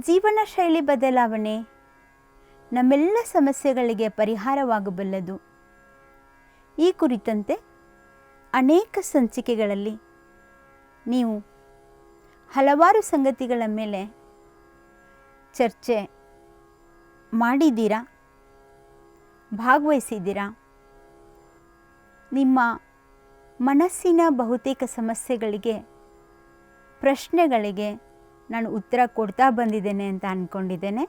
ಜೀವನ ಶೈಲಿ ಬದಲಾವಣೆ. ನಮ್ಮೆಲ್ಲ ಸಮಸ್ಯೆಗಳಿಗೆ ಪರಿಹಾರವಾಗಬಲ್ಲದು. ಈ ಕುರಿತಂತೆ ಅನೇಕ ಸಂಚಿಕೆಗಳಲ್ಲಿ ನೀವು ಹಲವಾರು ಸಂಗತಿಗಳ ಮೇಲೆ ಚರ್ಚೆ ಮಾಡಿದ್ದೀರಾ? ಭಾಗವಹಿಸಿದ್ದೀರಾ? ನಿಮ್ಮ ಮನಸ್ಸಿನ ಬಹುತೇಕ ಸಮಸ್ಯೆಗಳಿಗೆ, ಪ್ರಶ್ನೆಗಳಿಗೆ ನಾನು ಉತ್ತರ ಕೊಡ್ತಾ ಬಂದಿದ್ದೇನೆ ಅಂತ ಅಂದ್ಕೊಂಡಿದ್ದೇನೆ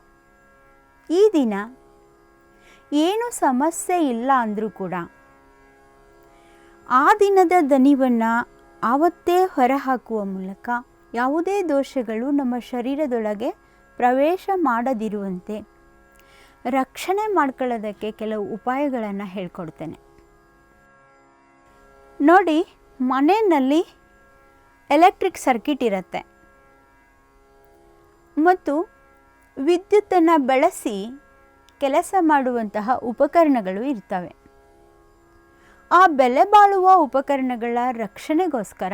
ಈ ದಿನ ಏನು ಸಮಸ್ಯೆ ಇಲ್ಲ ಅಂದರೂ ಕೂಡ ಆ ದಿನದ ದನಿವನ್ನು ಆವತ್ತೇ ಹೊರಹಾಕುವ ಮೂಲಕ ಯಾವುದೇ ದೋಷಗಳು ನಮ್ಮ ಶರೀರದೊಳಗೆ ಪ್ರವೇಶ ಮಾಡದಿರುವಂತೆ ರಕ್ಷಣೆ ಮಾಡ್ಕೊಳ್ಳೋದಕ್ಕೆ ಕೆಲವು ಉಪಾಯಗಳನ್ನು ಹೇಳ್ಕೊಡ್ತೇನೆ. ನೋಡಿ ಮನೆಯಲ್ಲಿ ಎಲೆಕ್ಟ್ರಿಕ್ ಸರ್ಕಿಟ್ ಇರುತ್ತೆ. ಮತ್ತು ವಿದ್ಯುತ್ತನ್ನು ಬಳಸಿ ಕೆಲಸ ಮಾಡುವಂತಹ ಉಪಕರಣಗಳು ಇರ್ತವೆ. ಆ ಬೆಲೆ ಬಾಳುವ ಉಪಕರಣಗಳ ರಕ್ಷಣೆಗೋಸ್ಕರ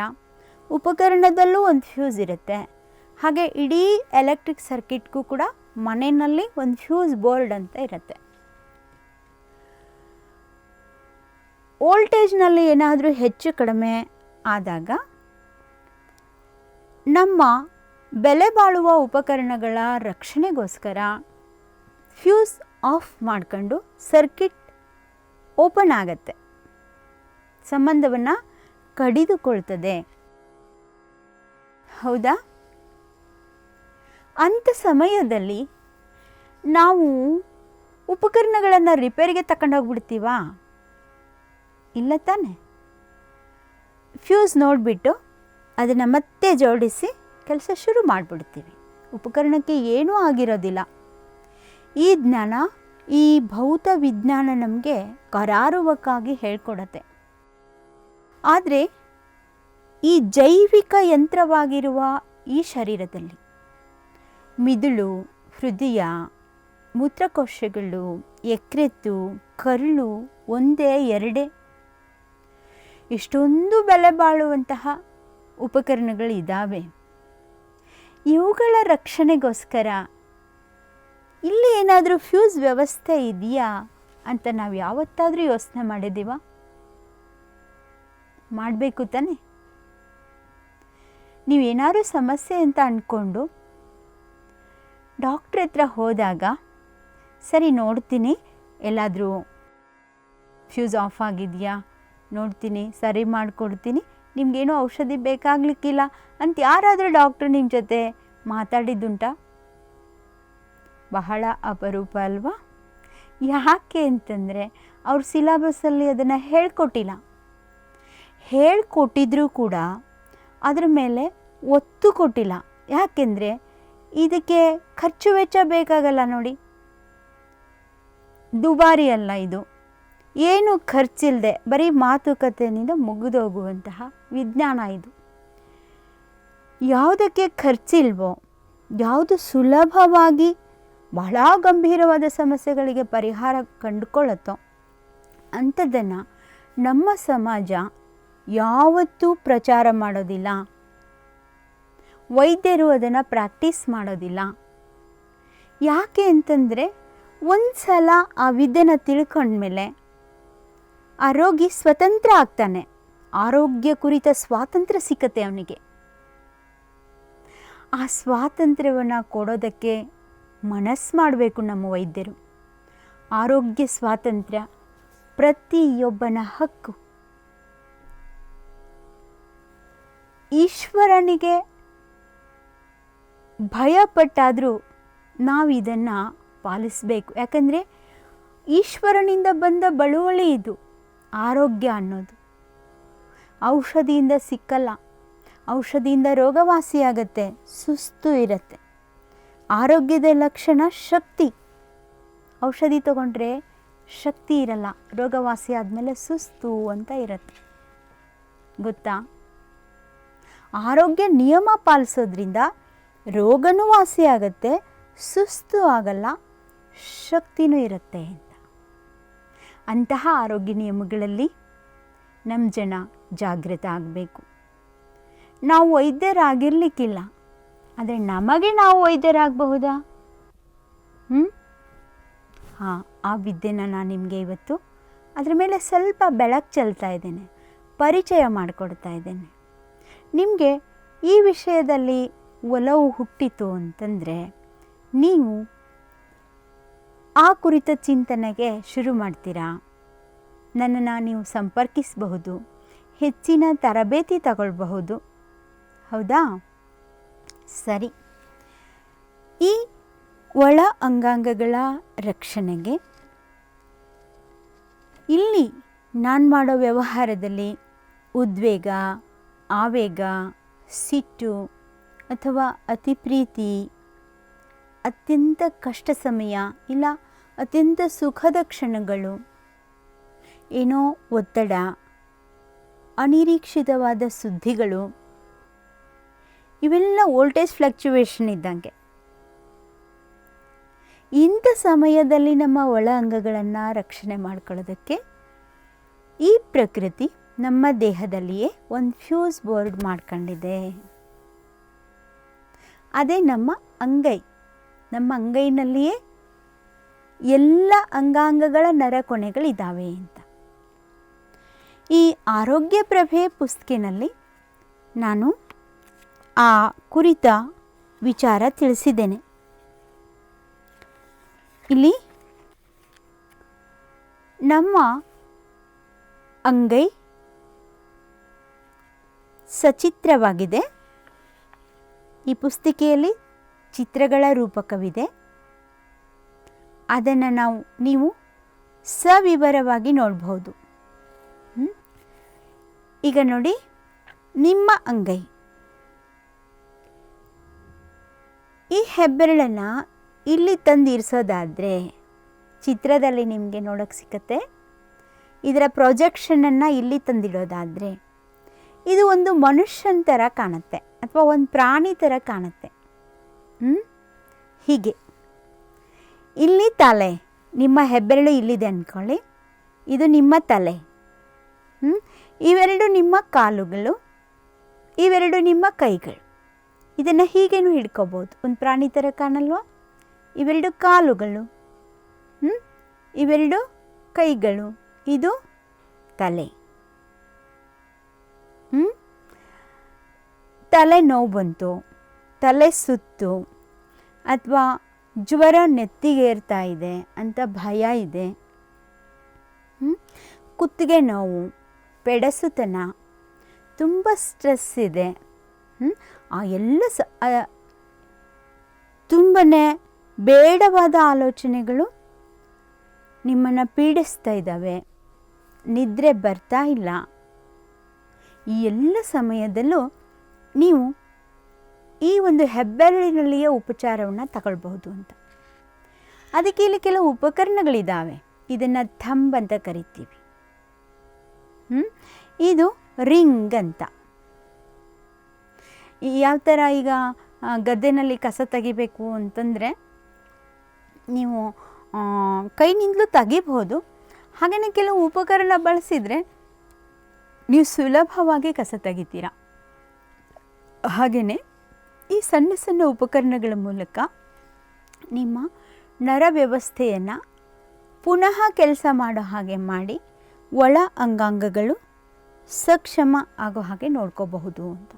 ಉಪಕರಣದಲ್ಲೂ ಒಂದು ಫ್ಯೂಸ್ ಇರುತ್ತೆ. ಹಾಗೆ ಇಡೀ ಎಲೆಕ್ಟ್ರಿಕ್ ಸರ್ಕಿಟ್ಗೂ ಕೂಡ ಮನೆಯಲ್ಲಿ ಒಂದು ಫ್ಯೂಸ್ ಬೋರ್ಡ್ ಅಂತ ಇರುತ್ತೆ. ವೋಲ್ಟೇಜ್ನಲ್ಲಿ ಏನಾದರೂ ಹೆಚ್ಚು ಕಡಿಮೆ ಆದಾಗ ನಮ್ಮ ಬೆಲೆ ಬಾಳುವ ಉಪಕರಣಗಳ ರಕ್ಷಣೆಗೋಸ್ಕರ ಫ್ಯೂಸ್ ಆಫ್ ಮಾಡ್ಕೊಂಡು ಸರ್ಕಿಟ್ ಓಪನ್ ಆಗತ್ತೆ. ಸಂಬಂಧವನ್ನು ಕಡಿದುಕೊಳ್ತದೆ. ಹೌದಾ? ಅಂಥ ಸಮಯದಲ್ಲಿ ನಾವು ಉಪಕರಣಗಳನ್ನು ರಿಪೇರಿಗೆ ತಗೊಂಡೋಗ್ಬಿಡ್ತೀವಾ ಇಲ್ಲ ತಾನೆ. ಫ್ಯೂಸ್ ನೋಡಿಬಿಟ್ಟು ಅದನ್ನು ಮತ್ತೆ ಜೋಡಿಸಿ ಕೆಲಸ ಶುರು ಮಾಡಿಬಿಡ್ತೀವಿ. ಉಪಕರಣಕ್ಕೆ ಏನೂ ಆಗಿರೋದಿಲ್ಲ. ಈ ಜ್ಞಾನ, ಈ ಭೌತ ವಿಜ್ಞಾನ ನಮಗೆ ಕರಾರುವಕ್ಕಾಗಿ ಹೇಳ್ಕೊಡತ್ತೆ. ಆದರೆ, ಈ ಜೈವಿಕ ಯಂತ್ರವಾಗಿರುವ ಈ ಶರೀರದಲ್ಲಿ ಮಿದುಳು, ಹೃದಯ, ಮೂತ್ರಕೋಶಗಳು, ಎಕ್ರೆತ್ತು, ಕರುಳು ಒಂದೇ ಎರಡೇ. ಇಷ್ಟೊಂದು ಬೆಲೆ ಬಾಳುವಂತಹ ಉಪಕರಣಗಳಿದ್ದಾವೆ ಇವುಗಳ ರಕ್ಷಣೆಗೋಸ್ಕರ. ಇಲ್ಲಿ ಏನಾದರೂ ಫ್ಯೂಸ್ ವ್ಯವಸ್ಥೆ ಇದೆಯಾ ಅಂತ ನಾವು ಯಾವತ್ತಾದರೂ ಯೋಚನೆ ಮಾಡಿದ್ದೀವ? ಮಾಡಬೇಕು ತಾನೆ. ನೀವೇನಾದ್ರೂ ಸಮಸ್ಯೆ ಅಂತ ಅಂದ್ಕೊಂಡು ಡಾಕ್ಟ್ರ್ ಹತ್ರ ಹೋದಾಗ, ಸರಿ ನೋಡ್ತೀನಿ, ಎಲ್ಲಾದರೂ ಫ್ಯೂಸ್ ಆಫ್ ಆಗಿದೆಯಾ? ನೋಡ್ತೀನಿ, ಸರಿ ಮಾಡಿಕೊಡ್ತೀನಿ ನಿಮಗೇನೂ ಔಷಧಿ ಬೇಕಾಗ್ಲಿಕ್ಕಿಲ್ಲ ಅಂತ ಯಾರಾದರೂ ಡಾಕ್ಟ್ರ್ ನಿಮ್ಮ ಜೊತೆ ಮಾತಾಡಿದ್ದುಂಟ? ಬಹಳ ಅಪರೂಪ ಅಲ್ವಾ? ಯಾಕೆ ಅಂತಂದರೆ ಅವ್ರ ಸಿಲಬಸ್ಸಲ್ಲಿ ಅದನ್ನು ಹೇಳ್ಕೊಟ್ಟಿಲ್ಲ. ಹೇಳ್ಕೊಟ್ಟಿದ್ರೂ ಕೂಡ ಅದರ ಮೇಲೆ ಒತ್ತು ಕೊಟ್ಟಿಲ್ಲ. ಯಾಕೆಂದರೆ ಇದಕ್ಕೆ ಖರ್ಚು ವೆಚ್ಚ ಬೇಕಾಗಲ್ಲ ನೋಡಿ. ದುಬಾರಿ ಅಲ್ಲ ಇದು. ಏನು ಖರ್ಚಿಲ್ಲದೆ ಬರೀ ಮಾತುಕತೆಯಿಂದ ಮುಗಿದೋಗುವಂತಹ ವಿಜ್ಞಾನ ಇದು. ಯಾವುದಕ್ಕೆ ಖರ್ಚಿಲ್ವೋ, ಯಾವುದು ಸುಲಭವಾಗಿ ಬಹಳ ಗಂಭೀರವಾದ ಸಮಸ್ಯೆಗಳಿಗೆ ಪರಿಹಾರ ಕಂಡುಕೊಳ್ಳುತ್ತೋ, ಅಂಥದ್ದನ್ನು ನಮ್ಮ ಸಮಾಜ ಯಾವತ್ತೂ ಪ್ರಚಾರ ಮಾಡೋದಿಲ್ಲ. ವೈದ್ಯರು ಅದನ್ನು ಪ್ರಾಕ್ಟೀಸ್ ಮಾಡೋದಿಲ್ಲ. ಯಾಕೆ ಅಂತಂದರೆ ಒಂದು ಸಲ ಆ ವಿದ್ಯೆನ ತಿಳ್ಕೊಂಡ್ಮೇಲೆ ಆ ರೋಗಿ ಸ್ವತಂತ್ರ ಆಗ್ತಾನೆ. ಆರೋಗ್ಯ ಕುರಿತ ಸ್ವಾತಂತ್ರ್ಯ ಸಿಕ್ಕತ್ತೆ ಅವನಿಗೆ. ಆ ಸ್ವಾತಂತ್ರ್ಯವನ್ನು ಕೊಡೋದಕ್ಕೆ ಮನಸ್ಸು ಮಾಡಬೇಕು ನಮ್ಮ ವೈದ್ಯರು. ಆರೋಗ್ಯ ಸ್ವಾತಂತ್ರ್ಯ ಪ್ರತಿಯೊಬ್ಬನ ಹಕ್ಕು. ಈಶ್ವರನಿಗೆ ಭಯಪಟ್ಟಾದರೂ ನಾವು ಇದನ್ನು ಪಾಲಿಸಬೇಕು. ಯಾಕಂದರೆ ಈಶ್ವರನಿಂದ ಬಂದ ಬಳುವಳಿ ಇದು, ಆರೋಗ್ಯ ಅನ್ನೋದು. ಔಷಧಿಯಿಂದ ಸಿಕ್ಕಲ್ಲ. ಔಷಧಿಯಿಂದ ರೋಗವಾಸಿಯಾಗತ್ತೆ, ಸುಸ್ತು ಇರುತ್ತೆ. ಆರೋಗ್ಯದ ಲಕ್ಷಣ ಶಕ್ತಿ. ಔಷಧಿ ತಗೊಂಡ್ರೆ ಶಕ್ತಿ ಇರಲ್ಲ, ರೋಗವಾಸಿ ಆದಮೇಲೆ ಸುಸ್ತು ಅಂತ ಇರುತ್ತೆ. ಗೊತ್ತಾ? ಆರೋಗ್ಯ ನಿಯಮ ಪಾಲಿಸೋದ್ರಿಂದ ರೋಗನೂ ವಾಸಿಯಾಗತ್ತೆ ಸುಸ್ತು ಆಗಲ್ಲ, ಶಕ್ತಿನೂ ಇರುತ್ತೆ ಅಂತ. ಅಂತಹ ಆರೋಗ್ಯ ನಿಯಮಗಳಲ್ಲಿ ನಮ್ಮ ಜನ ಜಾಗೃತ ಆಗಬೇಕು. ನಾವು ವೈದ್ಯರಾಗಿರ್ಲಿಕ್ಕಿಲ್ಲ. ಆದರೆ ನಮಗೆ ನಾವು ವೈದ್ಯರಾಗಬಹುದಾ? ಹ್ಞೂ ಹಾಂ, ಆ ವಿದ್ಯೆನ ನಾನು ನಿಮಗೆ ಇವತ್ತು ಅದ್ರ ಮೇಲೆ ಸ್ವಲ್ಪ ಬೆಳಕು ಚೆಲ್ತಾ ಇದ್ದೇನೆ. ಪರಿಚಯ ಮಾಡಿಕೊಡ್ತಾ ಇದ್ದೇನೆ. ನಿಮಗೆ ಈ ವಿಷಯದಲ್ಲಿ ಒಲವು ಹುಟ್ಟಿತು ಅಂತಂದರೆ ನೀವು ಆ ಕುರಿತ ಚಿಂತನೆಗೆ ಶುರು ಮಾಡ್ತೀರಾ? ನನ್ನನ್ನು ನೀವು ಸಂಪರ್ಕಿಸಬಹುದು. ಹೆಚ್ಚಿನ ತರಬೇತಿ ತಗೊಳ್ಬಹುದು. ಹೌದಾ? ಸರಿ. ಈ ಒಳ ಅಂಗಾಂಗಗಳ ರಕ್ಷಣೆಗೆ ಇಲ್ಲಿ ನಾನು ಮಾಡೋ ವ್ಯವಹಾರದಲ್ಲಿ ಉದ್ವೇಗ, ಆವೇಗ, ಸಿಟ್ಟು ಅಥವಾ ಅತಿ ಪ್ರೀತಿ ಅತ್ಯಂತ ಕಷ್ಟ ಸಮಯ ಇಲ್ಲ, ಅತ್ಯಂತ ಸುಖದ ಕ್ಷಣಗಳು, ಏನೋ ಒತ್ತಡ ಅನಿರೀಕ್ಷಿತವಾದ ಸುದ್ದಿಗಳು, ಇವೆಲ್ಲ ವೋಲ್ಟೇಜ್ ಫ್ಲಕ್ಚುವೇಷನ್ ಇದ್ದಂಗೆ. ಇಂಥ ಸಮಯದಲ್ಲಿ ನಮ್ಮ ಒಳ ಅಂಗಗಳನ್ನು ರಕ್ಷಣೆ ಮಾಡ್ಕೊಳ್ಳೋದಕ್ಕೆ ಈ ಪ್ರಕೃತಿ ನಮ್ಮ ದೇಹದಲ್ಲಿಯೇ ಒಂದು ಫ್ಯೂಸ್ ಬೋರ್ಡ್ ಮಾಡ್ಕೊಂಡಿದೆ. ಅದೇ ನಮ್ಮ ಅಂಗೈ. ನಮ್ಮ ಅಂಗೈನಲ್ಲಿಯೇ ಎಲ್ಲ ಅಂಗಾಂಗಗಳ ನರಕೊನೆಗಳಿದ್ದಾವೆ ಅಂತ. ಈ ಆರೋಗ್ಯ ಪ್ರಭೆ ಪುಸ್ತಕಿನಲ್ಲಿ ನಾನು ಆ ಕುರಿತ ವಿಚಾರ ತಿಳಿಸಿದ್ದೇನೆ. ಇಲ್ಲಿ ನಮ್ಮ ಅಂಗೈ ಸಚಿತ್ರವಾಗಿದೆ. ಈ ಪುಸ್ತಿಕೆಯಲ್ಲಿ ಚಿತ್ರಗಳ ರೂಪಕವಿದೆ. ಅದನ್ನು ನಾವು ನೀವು ಸವಿವರವಾಗಿ ನೋಡಬಹುದು? ಈಗ ನೋಡಿ ನಿಮ್ಮ ಅಂಗೈ. ಈ ಹೆಬ್ಬೆರಳನ್ನು ಇಲ್ಲಿ ತಂದು ಇರಿಸೋದಾದರೆ ಚಿತ್ರದಲ್ಲಿ ನಿಮಗೆ ನೋಡೋಕ್ಕೆ ಸಿಕ್ಕತ್ತೆ. ಇದರ ಪ್ರೊಜೆಕ್ಷನನ್ನು ಇಲ್ಲಿ ತಂದಿಡೋದಾದರೆ ಇದು ಒಂದು ಮನುಷ್ಯನ ಥರ ಕಾಣುತ್ತೆ ಅಥವಾ ಒಂದು ಪ್ರಾಣಿ ಥರ ಕಾಣುತ್ತೆ. ಹ್ಞೂ ಹೀಗೆ. ಇಲ್ಲಿ ತಲೆ, ನಿಮ್ಮ ಹೆಬ್ಬೆರಳು ಇಲ್ಲಿದೆ ಅಂದ್ಕೊಳ್ಳಿ ಇದು ನಿಮ್ಮ ತಲೆ. ಹ್ಮ್? ಇವೆರಡು ನಿಮ್ಮ ಕಾಲುಗಳು, ಇವೆರಡು ನಿಮ್ಮ ಕೈಗಳು. ಇದನ್ನು ಹೀಗೇನು ಹಿಡ್ಕೋಬೋದು? ಒಂದು ಪ್ರಾಣಿ ಥರ ಕಾಣಲ್ವಾ? ಇವೆರಡು ಕಾಲುಗಳು ಹ್ಞೂ ಇವೆರಡು ಕೈಗಳು, ಇದು ತಲೆ. ಹ್ಞೂ ತಲೆ ನೋವು ಬಂತು ತಲೆ ಸುತ್ತು, ಅಥವಾ ಜ್ವರ ನೆತ್ತಿಗೇರ್ತಾ ಇದೆ ಅಂತ ಭಯ ಇದೆ. ಕುತ್ತಿಗೆ ನೋವು ಪೆಡಸುತನ. ತುಂಬ ಸ್ಟ್ರೆಸ್ ಇದೆ. ಆ ಎಲ್ಲ ಸ ತುಂಬಾ ಬೇಡವಾದ ಆಲೋಚನೆಗಳು ನಿಮ್ಮನ್ನು ಪೀಡಿಸ್ತಾ ಇದ್ದಾವೆ. ನಿದ್ರೆ ಬರ್ತಾ ಇಲ್ಲ. ಈ ಎಲ್ಲ ಸಮಯದಲ್ಲೂ ನೀವು ಈ ಒಂದು ಹೆಬ್ಬೆರಳಿನಲ್ಲಿಯೇ ಉಪಚಾರವನ್ನು ತಗೊಳ್ಬಹುದು ಅಂತ. ಅದಕ್ಕೆ ಇಲ್ಲಿ ಕೆಲವು ಉಪಕರಣಗಳಿದ್ದಾವೆ ಇದನ್ನು ಥಂಬ್ ಅಂತ ಕರಿತೀವಿ? ಇದು ರಿಂಗ್ ಅಂತ. ಯಾವ ಥರ ಈಗ ಗದ್ದೆನಲ್ಲಿ ಕಸ ತೆಗಿಬೇಕು ಅಂತಂದರೆ ನೀವು ಕೈನಿಂದಲೂ ತೆಗಿಬಹುದು. ಹಾಗೆಯೇ ಕೆಲವು ಉಪಕರಣ ಬಳಸಿದರೆ ನೀವು ಸುಲಭವಾಗಿ ಕಸ ತೆಗಿತೀರ. ಹಾಗೆಯೇ ಈ ಸಣ್ಣ ಸಣ್ಣ ಉಪಕರಣಗಳ ಮೂಲಕ ನಿಮ್ಮ ನರ ವ್ಯವಸ್ಥೆಯನ್ನು ಪುನಃ ಕೆಲಸ ಮಾಡೋ ಹಾಗೆ ಮಾಡಿ ಒಳ ಅಂಗಾಂಗಗಳು ಸಕ್ಷಮ ಆಗೋ ಹಾಗೆ ನೋಡ್ಕೋಬಹುದು ಅಂತ.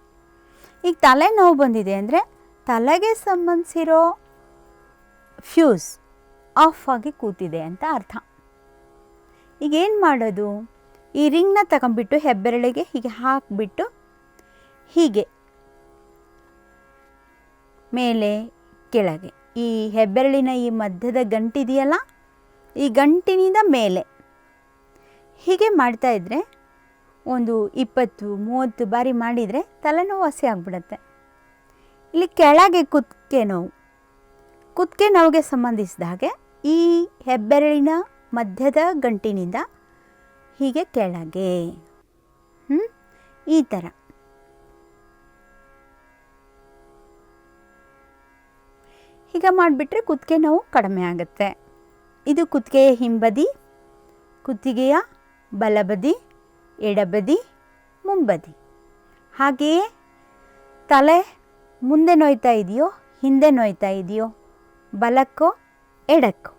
ಈಗ ತಲೆನೋವು ಬಂದಿದೆ ಅಂದರೆ ತಲೆಗೆ ಸಂಬಂಧಿಸಿರೋ ಫ್ಯೂಸ್ ಆಫ್ ಆಗಿ ಕೂತಿದೆ ಅಂತ ಅರ್ಥ. ಈಗ ಏನು ಮಾಡೋದು? ಈ ರಿಂಗ್ನ ತಗೊಂಬಿಟ್ಟು ಹೆಬ್ಬೆರಳಿಗೆ ಹೀಗೆ ಹಾಕಿಬಿಟ್ಟು ಹೀಗೆ ಮೇಲೆ ಕೆಳಗೆ. ಈ ಹೆಬ್ಬೆರಳಿನ ಈ ಮಧ್ಯದ ಗಂಟಿದೆಯಲ್ಲ? ಈ ಗಂಟಿನಿಂದ ಮೇಲೆ. ಹೀಗೆ ಮಾಡ್ತಾ ಇದ್ದರೆ ಒಂದು ಇಪ್ಪತ್ತು, ಮೂವತ್ತು ಬಾರಿ ಮಾಡಿದರೆ ತಲೆನೋವು ವಾಸಿ ಆಗಿಬಿಡುತ್ತೆ. ಇಲ್ಲಿ ಕೆಳಗೆ ಕುತ್ತಿಗೆ ನೋವು. ಕುತ್ತಿಗೆ ನೋವಿಗೆ ಸಂಬಂಧಿಸಿದ ಹಾಗೆ ಈ ಹೆಬ್ಬೆರಳಿನ ಮಧ್ಯದ ಗಂಟಿನಿಂದ ಹೀಗೆ ಕೆಳಗೆ. ಹ್ಞೂ ಈ ಥರ ಹೀಗೆ ಮಾಡಿಬಿಟ್ರೆ ಕುತ್ತಿಗೆ ನೋವು ಕಡಿಮೆ ಆಗುತ್ತೆ. ಇದು ಕುತ್ತಿಗೆಯ ಹಿಂಬದಿ, ಕುತ್ತಿಗೆಯ ಬಲಬದಿ, ಎಡಬದಿ, ಮುಂಬದಿ. ಹಾಗೆಯೇ ತಲೆ ಮುಂದೆ ನೋಯ್ತಾ ಇದೆಯೋ, ಹಿಂದೆ ನೋಯ್ತಾ ಇದೆಯೋ, ಬಲಕ್ಕೋ, ಎಡಕ್ಕೋ.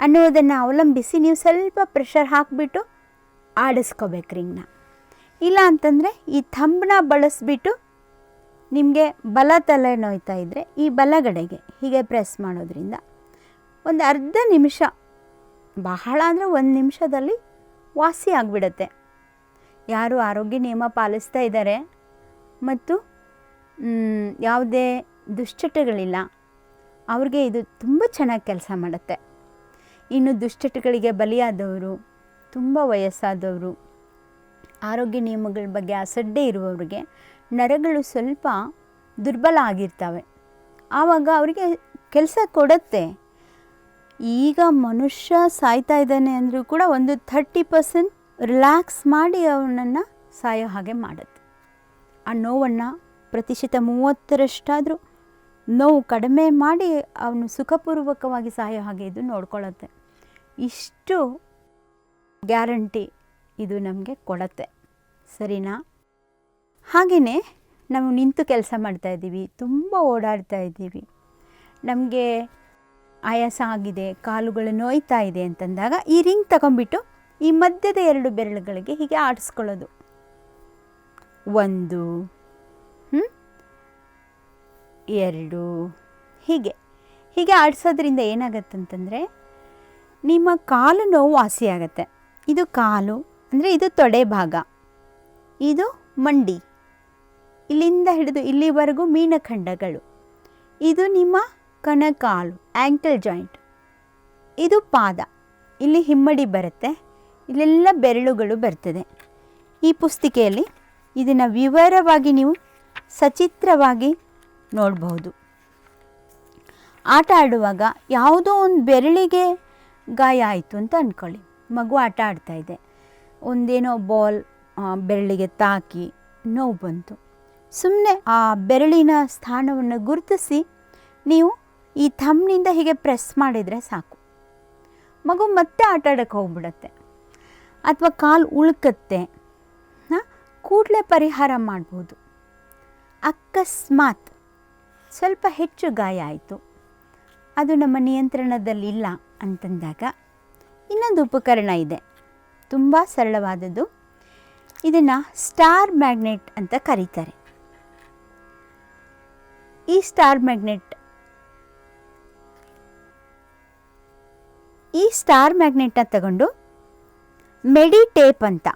ಅನ್ನೋದನ್ನು ಅವಲಂಬಿಸಿ ನೀವು ಸ್ವಲ್ಪ ಪ್ರೆಷರ್ ಹಾಕಿಬಿಟ್ಟು ಆಡಿಸ್ಕೋಬೇಕು ರಿಂಗ್ನ ಇಲ್ಲ ಅಂತಂದರೆ ಈ ಥಂಬ್ನ ಬಳಸಿಬಿಟ್ಟು ನಿಮಗೆ ಬಲ ತಲೆ ನೋಯ್ತಾ ಇದ್ದರೆ ಈ ಬಲಗಡೆಗೆ ಹೀಗೆ ಪ್ರೆಸ್ ಮಾಡೋದ್ರಿಂದ ಒಂದು ಅರ್ಧ ನಿಮಿಷ, ಬಹಳ ಅಂದರೆ ಒಂದು ನಿಮಿಷದಲ್ಲಿ ವಾಸಿ ಆಗಿಬಿಡತ್ತೆ. ಯಾರು ಆರೋಗ್ಯ ನಿಯಮ ಪಾಲಿಸ್ತಾ ಇದ್ದಾರೆ ಮತ್ತು ಯಾವುದೇ ದುಶ್ಚಟಗಳಿಲ್ಲ. ಅವ್ರಿಗೆ ಇದು ತುಂಬ ಚೆನ್ನಾಗಿ ಕೆಲಸ ಮಾಡುತ್ತೆ. ಇನ್ನು ದುಶ್ಚಟಗಳಿಗೆ ಬಲಿಯಾದವರು, ತುಂಬ ವಯಸ್ಸಾದವರು, ಆರೋಗ್ಯ ನಿಯಮಗಳ ಬಗ್ಗೆ ಅಸಡ್ಡೆ ಇರುವವರಿಗೆ ನರಗಳು ಸ್ವಲ್ಪ ದುರ್ಬಲ ಆಗಿರ್ತವೆ. ಆವಾಗ ಅವರಿಗೆ ಕೆಲಸ ಕೊಡುತ್ತೆ. ಈಗ ಮನುಷ್ಯ ಸಾಯ್ತಾ ಇದ್ದಾನೆ ಅಂದರೂ ಕೂಡ ಒಂದು ಥರ್ಟಿ ಪರ್ಸೆಂಟ್ ರಿಲ್ಯಾಕ್ಸ್ ಮಾಡಿ ಅವನನ್ನು ಸಾಯೋ ಹಾಗೆ ಮಾಡುತ್ತೆ. ಆ ನೋವನ್ನು ಪ್ರತಿಶತ ಮೂವತ್ತರಷ್ಟಾದರೂ ನೋವು ಕಡಿಮೆ ಮಾಡಿ ಅವನು ಸುಖಪೂರ್ವಕವಾಗಿ ಸಾಯೋ ಹಾಗೆ ಇದು ನೋಡ್ಕೊಳ್ಳುತ್ತೆ. ಇಷ್ಟು ಗ್ಯಾರಂಟಿ ಇದು ನಮಗೆ ಕೊಡತ್ತೆ. ಸರಿನಾ? ಹಾಗೆಯೇ ನಾವು ನಿಂತು ಕೆಲಸ ಮಾಡ್ತಾಯಿದ್ದೀವಿ ತುಂಬ ಓಡಾಡ್ತಾ ಇದ್ದೀವಿ. ನಮಗೆ ಆಯಾಸ ಆಗಿದೆ ಕಾಲುಗಳು ನೋಯ್ತಾ ಇದೆ ಅಂತಂದಾಗ ಈ ರಿಂಗ್ ತಗೊಂಬಿಟ್ಟು ಈ ಮಧ್ಯದ ಎರಡು ಬೆರಳುಗಳಿಗೆ ಹೀಗೆ ಆಡಿಸ್ಕೊಳ್ಳೋದು. ಒಂದು? ಎರಡು, ಹೀಗೆ. ಹೀಗೆ ಆಡಿಸೋದ್ರಿಂದ ಏನಾಗತ್ತಂತಂದರೆ ನಿಮ್ಮ ಕಾಲು ನೋವು ವಾಸಿಯಾಗತ್ತೆ ಇದು ಕಾಲು, ಅಂದರೆ ಇದು ತೊಡೆ ಭಾಗ. ಇದು ಮಂಡಿ. ಇಲ್ಲಿಂದ ಹಿಡಿದು ಇಲ್ಲಿವರೆಗೂ ಮೀನಖಂಡಗಳು. ಇದು ನಿಮ್ಮ ಕಣಕಾಲು ಆ್ಯಂಕಲ್ ಜಾಯಿಂಟ್ ಇದು ಪಾದ. ಇಲ್ಲಿ ಹಿಮ್ಮಡಿ ಬರುತ್ತೆ. ಇಲ್ಲೆಲ್ಲ ಬೆರಳುಗಳು ಬರ್ತದೆ. ಈ ಪುಸ್ತಿಕೆಯಲ್ಲಿ ಇದನ್ನು ವಿವರವಾಗಿ ನೀವು ಸಚಿತ್ರವಾಗಿ ನೋಡಬಹುದು. ಆಟ ಆಡುವಾಗ ಯಾವುದೋ ಒಂದು ಬೆರಳಿಗೆ ಗಾಯ ಆಯಿತು ಅಂತ ಅಂದ್ಕೊಳ್ಳಿ ಮಗು ಆಟ ಆಡ್ತಾ ಇದೆ. ಒಂದೇನೋ ಬಾಲ್ ಬೆರಳಿಗೆ ತಾಕಿ ನೋವು ಬಂತು. ಸುಮ್ಮನೆ ಆ ಬೆರಳಿನ ಸ್ಥಾನವನ್ನು ಗುರುತಿಸಿ ನೀವು ಈ ಥಮ್ನಿಂದ ಹೀಗೆ ಪ್ರೆಸ್ ಮಾಡಿದರೆ ಸಾಕು. ಮಗು ಮತ್ತೆ ಆಟ ಆಡೋಕ್ಕೆ ಹೋಗ್ಬಿಡತ್ತೆ. ಅಥವಾ ಕಾಲು ಉಳ್ಕತ್ತೆ. ಕೂಡಲೇ ಪರಿಹಾರ ಮಾಡ್ಬೋದು. ಅಕಸ್ಮಾತ್ ಸ್ವಲ್ಪ ಹೆಚ್ಚು ಗಾಯ ಆಯಿತು. ಅದು ನಮ್ಮ ನಿಯಂತ್ರಣದಲ್ಲಿಲ್ಲ ಅಂತಂದಾಗ ಇನ್ನೊಂದು ಉಪಕರಣ ಇದೆ. ತುಂಬ ಸರಳವಾದದ್ದು. ಇದನ್ನು ಸ್ಟಾರ್ ಮ್ಯಾಗ್ನೆಟ್ ಅಂತ ಕರೀತಾರೆ. ಈ ಸ್ಟಾರ್ ಮ್ಯಾಗ್ನೆಟ್ ಈ ಸ್ಟಾರ್ ಮ್ಯಾಗ್ನೆಟ್ನ ತಗೊಂಡು ಮೆಡಿಟೇಪ್ ಅಂತ.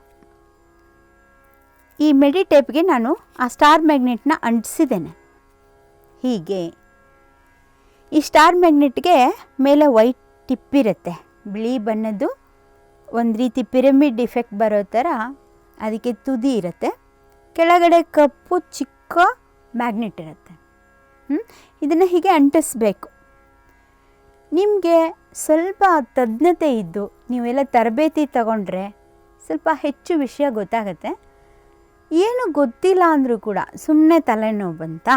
ಈ ಮೆಡಿಟೇಪ್ಗೆ ನಾನು ಆ ಸ್ಟಾರ್ ಮ್ಯಾಗ್ನೆಟ್ನ ಅಂಟಿಸಿದ್ದೇನೆ. ಹೀಗೆ ಈ ಸ್ಟಾರ್ ಮ್ಯಾಗ್ನೆಟ್ಗೆ ಮೇಲೆ ವೈಟ್ ಟಿಪ್ಪಿರುತ್ತೆ ಬಿಳಿ ಬಣ್ಣದ್ದು, ಒಂದು ರೀತಿ ಪಿರಮಿಡ್ ಇಫೆಕ್ಟ್ ಬರೋ ಥರ ಅದಕ್ಕೆ ತುದಿ ಇರುತ್ತೆ. ಕೆಳಗಡೆ ಕಪ್ಪು ಚಿಕ್ಕ ಮ್ಯಾಗ್ನೆಟ್ ಇರುತ್ತೆ. ಇದನ್ನು ಹೀಗೆ ಅಂಟಿಸ್ಬೇಕು. ನಿಮಗೆ ಸ್ವಲ್ಪ ತಜ್ಞತೆ ಇದ್ದು ನೀವೆಲ್ಲ ತರಬೇತಿ ತಗೊಂಡ್ರೆ ಸ್ವಲ್ಪ ಹೆಚ್ಚು ವಿಷಯ ಗೊತ್ತಾಗತ್ತೆ. ಏನು ಗೊತ್ತಿಲ್ಲ ಅಂದರೂ ಕೂಡ ಸುಮ್ಮನೆ ತಲೆನೋವು ಬಂತ?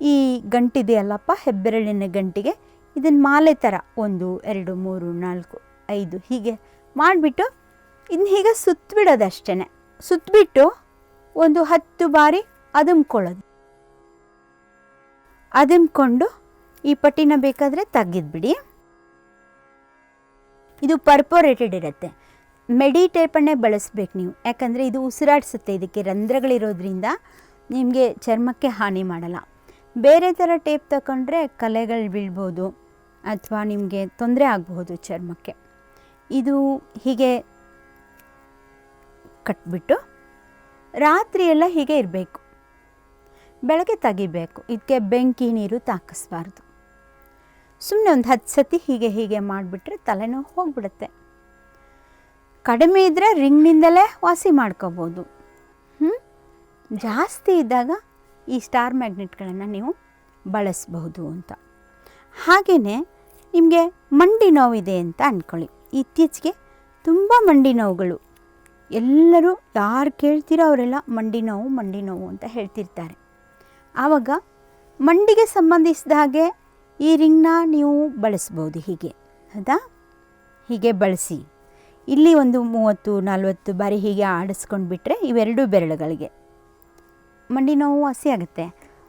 ಈ ಗಂಟಿದೆಯಲ್ಲಪ್ಪ ಹೆಬ್ಬೆರಳಿನ ಗಂಟಿಗೆ ಇದನ್ನು ಮಾಲೆ ಥರ ಒಂದು, ಎರಡು, ಮೂರು, ನಾಲ್ಕು, ಐದು ಹೀಗೆ ಮಾಡಿಬಿಟ್ಟು ಇನ್ನು ಹೀಗೆ ಸುತ್ತಬಿಡೋದು ಅಷ್ಟೇ ಸುತ್ತಬಿಟ್ಟು ಒಂದು ಹತ್ತು ಬಾರಿ ಅದುಮ್ಕೊಳ್ಳೋದು. ಅದುಮ್ಕೊಂಡು ಈ ಪಟ್ಟಿನ ಬೇಕಾದರೆ ತೆಗೆದ್ಬಿಡಿ ಇದು ಪರ್ಪೋರೇಟೆಡ್ ಇರುತ್ತೆ. ಮೆಡಿ ಟೇಪನ್ನೇ ಬಳಸ್ಬೇಕು ನೀವು. ಯಾಕಂದರೆ ಇದು ಉಸಿರಾಡಿಸುತ್ತೆ. ಇದಕ್ಕೆ ರಂಧ್ರಗಳಿರೋದ್ರಿಂದ ನಿಮಗೆ ಚರ್ಮಕ್ಕೆ ಹಾನಿ ಮಾಡಲ್ಲ. ಬೇರೆ ಥರ ಟೇಪ್ ತಗೊಂಡ್ರೆ ಕಲೆಗಳು ಬೀಳ್ಬೋದು ಅಥವಾ ನಿಮಗೆ ತೊಂದರೆ ಆಗಬಹುದು ಚರ್ಮಕ್ಕೆ. ಇದು ಹೀಗೆ ಕಟ್ಬಿಟ್ಟು ರಾತ್ರಿ ಎಲ್ಲ ಹೀಗೆ ಇರಬೇಕು. ಬೆಳಗ್ಗೆ ತೆಗಿಬೇಕು. ಇದಕ್ಕೆ ಬೆಂಕಿ ನೀರು ತಾಕಿಸ್ಬಾರ್ದು. ಸುಮ್ಮನೆ ಒಂದು ಹತ್ತು ಸತಿ ಹೀಗೆ ಹೀಗೆ ಮಾಡಿಬಿಟ್ರೆ ತಲೆನೋವು ಹೋಗ್ಬಿಡುತ್ತೆ. ಕಡಿಮೆ ಇದ್ದರೆ ರಿಂಗ್ನಿಂದಲೇ ವಾಸಿ ಮಾಡ್ಕೋಬೋದು. ಹ್ಞೂ ಜಾಸ್ತಿ ಇದ್ದಾಗ ಈ ಸ್ಟಾರ್ ಮ್ಯಾಗ್ನೆಟ್ಗಳನ್ನು ನೀವು ಬಳಸಬಹುದು ಅಂತ. ಹಾಗೆಯೇ ನಿಮಗೆ ಮಂಡಿ ನೋವಿದೆ ಅಂತ ಅಂದ್ಕೊಳ್ಳಿ ಇತ್ತೀಚೆಗೆ ತುಂಬ ಮಂಡಿ ನೋವುಗಳು. ಎಲ್ಲರೂ ಯಾರು ಕೇಳ್ತೀರೋ ಅವರೆಲ್ಲ ಮಂಡಿ ನೋವು ಮಂಡಿ ನೋವು ಅಂತ ಹೇಳ್ತಿರ್ತಾರೆ. ಆವಾಗ ಮಂಡಿಗೆ ಸಂಬಂಧಿಸಿದ ಹಾಗೆ ಈ ರಿಂಗ್ನ ನೀವು ಬಳಸ್ಬೋದು ಹೀಗೆ, ಹೌದಾ? ಹೀಗೆ ಬಳಸಿ. ಇಲ್ಲಿ ಒಂದು ಮೂವತ್ತು, ನಲ್ವತ್ತು ಬಾರಿ ಹೀಗೆ ಆಡಿಸ್ಕೊಂಡು ಬಿಟ್ಟರೆ ಇವೆರಡೂ ಬೆರಳುಗಳಿಗೆ. ಮಂಡಿ ನೋವು ವಾಸಿ ಆಗುತ್ತೆ.